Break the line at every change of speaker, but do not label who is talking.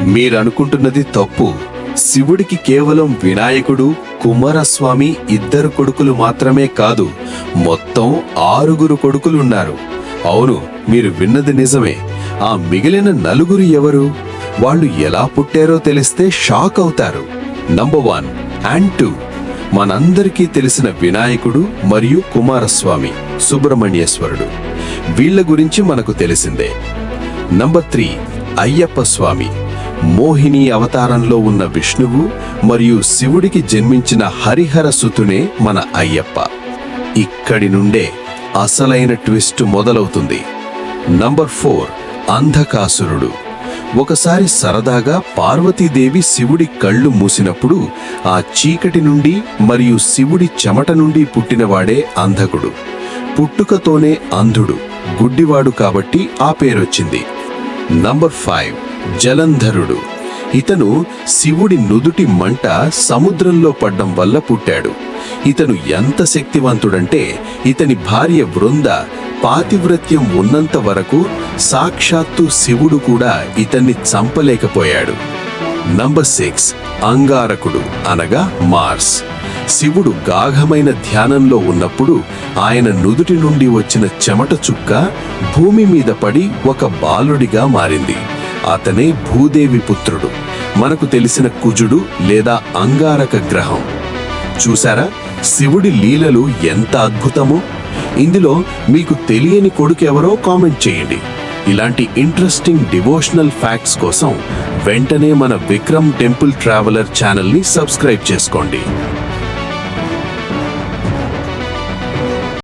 మీరనుకుంటున్నది తప్పు. శివుడికి కేవలం వినాయకుడు కుమారస్వామి ఇద్దరు కొడుకులు మాత్రమే కాదు మొత్తం ఆరుగురు కొడుకులున్నారు. అవును మీరు విన్నది నిజమే. ఆ మిగిలిన నలుగురు ఎవరు? వాళ్ళు ఎలా పుట్టారో తెలిస్తే షాక్ అవుతారు. నంబర్ వన్ అండ్ టూ మనందరికీ తెలిసిన వినాయకుడు మరియు కుమారస్వామి సుబ్రహ్మణ్యేశ్వరుడు. వీళ్ళ గురించి మనకు తెలిసిందే. Number three Ayyappa Swamy. Mohini అవతారంలో ఉన్న విష్ణువు మరియు శివుడికి జన్మించిన హరిహర సుతునే మన అయ్యప్ప. ఇక్కడి నుండే అసలైన ట్విస్ట్ మొదలవుతుంది. Number four అంధకాసురుడు. ఒకసారి సరదాగా పార్వతీదేవి శివుడి కళ్ళు మూసినప్పుడు ఆ చీకటి నుండి మరియు శివుడి చెమట నుండి పుట్టినవాడే అంధకుడు. పుట్టుకతోనే అంధుడు గుడ్డివాడు కాబట్టి ఆ పేరొచ్చింది. Number five జలంధరుడు. ఇతను శివుడి నుదుటి మంట సముద్రంలో పడ్డం వల్ల పుట్టాడు. ఇతను ఎంత శక్తివంతుడంటే ఇతని భార్య బృంద పాతివ్రత్యం ఉన్నంత వరకు సాక్షాత్తు శివుడు కూడా ఇతన్ని చంపలేకపోయాడు. నంబర్ సిక్స్ అంగారకుడు అనగా మార్స్. శివుడు గాఘమైన ధ్యానంలో ఉన్నప్పుడు ఆయన నుదుటి నుండి వచ్చిన చెమట చుక్క భూమి మీద పడి ఒక బాలుడిగా మారింది. అతనే భూదేవి పుత్రుడు. మనకు తెలిసిన కుజుడు లేదా అంగారక గ్రహం. చూసారా శివుడి లీలలు ఎంత అద్భుతమో? ఇందులో మీకు తెలియని కొడుకెవరో కామెంట్ చేయండి. ఇలాంటి ఇంట్రెస్టింగ్ డివోషనల్ ఫ్యాక్ట్స్ కోసం వెంటనే మన విక్రమ్ టెంపుల్ ట్రావెలర్ ఛానల్ని సబ్స్క్రైబ్ చేసుకోండి.